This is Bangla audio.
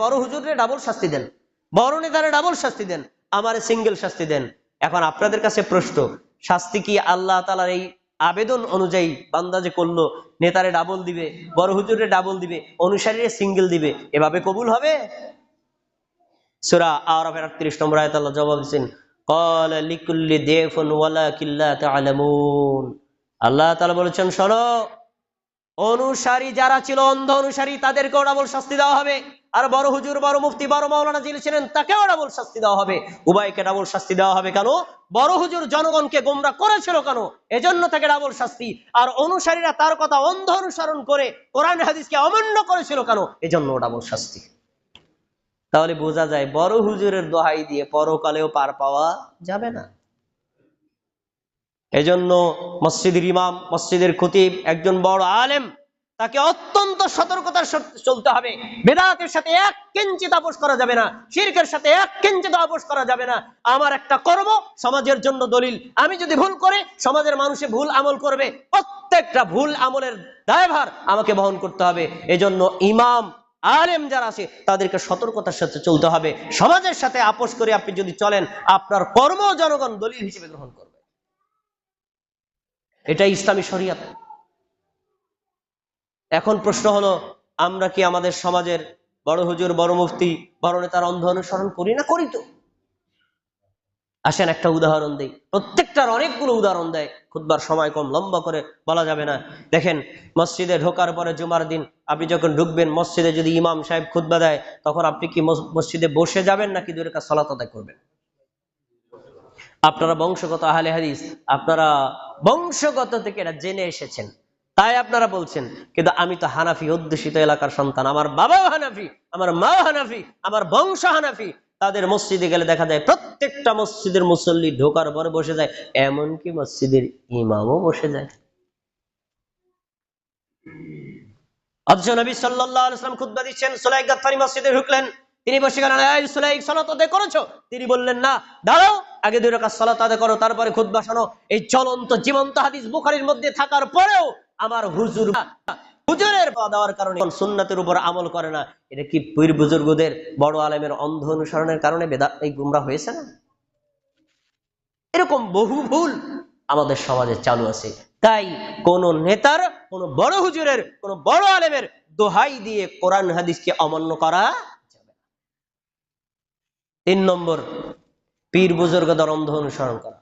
বড় হুজুরে ডাবল শাস্তি দেন। বড় নেতারে ডাবল শাস্তি দেন। আমারে সিঙ্গেল শাস্তি দেন। এখন আপনাদের কাছে প্রশ্ন, শাস্তি কি আল্লাহ তালার এই আবেদন অনুযায়ী বান্দা যে করল, নেতারে ডাবল দিবে, বড় হুজুরে ডাবল দিবে, অনুসারীরে সিঙ্গেল দিবে, এভাবে কবুল হবে? সুরা আরবের আটত্রিশ নম্বর আয়ত আল্লাহ জবাব দিচ্ছেন আল্লাহ বলেছেন, শোনো অনুসারী যারা ছিল, অন্ধ অনুসারী, তাদেরকেও ডাবল শাস্তি দেওয়া হবে। আর বড় হুজুর, বড় মুফতি, বড় মাওলানা যিনি ছিলেন, তাকেও ডাবল শাস্তি দেওয়া হবে। উভয়কে ডাবল শাস্তি দেওয়া হবে কেন? বড় হুজুর জনগণকে গোমরা করেছিল কেন? এজন্য তাকে ডাবল শাস্তি। আর অনুসারীরা তার কথা অন্ধ অনুসরণ করে কোরআন হাদিসকে অমান্য করেছিল কেন? এজন্য ডাবল শাস্তি। তাহলে বোঝা যায়, বড় হুজুরের দোহাই দিয়ে পরকালেও পার পাওয়া যাবে না। এজন্য মসজিদের ইমাম, মসজিদের খতিব, একজন বড় আলেম, তাকে অত্যন্ত সতর্কতার চলতে হবে। বেদাতের সাথে এক কিঞ্চিত আপোষ করা যাবে না, শিরকের সাথে এক কিঞ্চিত আপোষ করা যাবে না। আমার একটা কর্ম, সমাজের জন্য দলিল। আমি যদি ভুল করি, সমাজের মানুষে ভুল আমল করবে। প্রত্যেকটা ভুল আমলের দায়ভার আমাকে বহন করতে হবে। এজন্য ইমাম, আলেম যারা আছে, তাদেরকে সতর্কতার সাথে চলতে হবে। সমাজের সাথে আপোষ করে আপনি যদি চলেন, আপনার কর্ম জনগণ দলিল হিসেবে গ্রহণ করবে। এটাই ইসলামী শরিয়াত। এখন প্রশ্ন হলো, আমরা কি আমাদের সমাজের বড় হুজুর, বড় মুফতি, বড় নেতার অন্ধ অনুসরণ করি না করি তো? আসেন একটা উদাহরণ দেই। প্রত্যেকটার অনেকগুলো উদাহরণ দেয়। খুদবার সময় কম, লম্বা করে বলা যাবে না। দেখেন, মসজিদে ঢোকার পরে জুমার দিন আপনি যখন ঢুকবেন, মসজিদে যদি ইমাম সাহেব খুদবা দেয়, তখন আপনি কি মস- মসজিদে বসে যাবেন নাকি দূরে কাজ সলাত আদায় করবেন? আপনারা বংশগত আহলে হাদিস, আপনারা বংশগত থেকে এটা জেনে এসেছেন। তাই আপনারা বলছেন, কিন্তু আমি তো হানাফি, অধ্যুষিত এলাকার সন্তান। আমার বাবাও হানাফি, আমার মাও হানাফি, আমার বংশ হানাফি। তাদের মসজিদে গেলে দেখা যায় প্রত্যেকটা মসজিদের মুসল্লি ঢোকার পরে বসে যায়, এমনকি মসজিদের ইমামও বসে যায়। তিনি বসে গেলেন সুলাইক তিনি বললেন, না, দাঁড়াও আগে দুই রাকাত সালাত আদায় করো, তারপরে খুতবা শোনো। এই চলন্ত জীবন্ত হাদিস বুখারীর মধ্যে থাকার পরেও আমার হুজুর হুজুরের দেওয়ার কারণে সুন্নাতের উপর আমল করে না। এটা কি পীর বুজুর্গদের বড় আলেমের অন্ধ অনুসরণের কারণে বেদা এই গুমরা হয়েছে না? এরকম বহু ভুল আমাদের সমাজে চালু আছে। তাই কোন নেতার, কোন বড় হুজুরের, কোন বড় আলেমের দোহাই দিয়ে কোরআন হাদিসকে অমান্য করা যাবে তিন নম্বর পীর বুজুর্গদের অন্ধ অনুসরণ করা।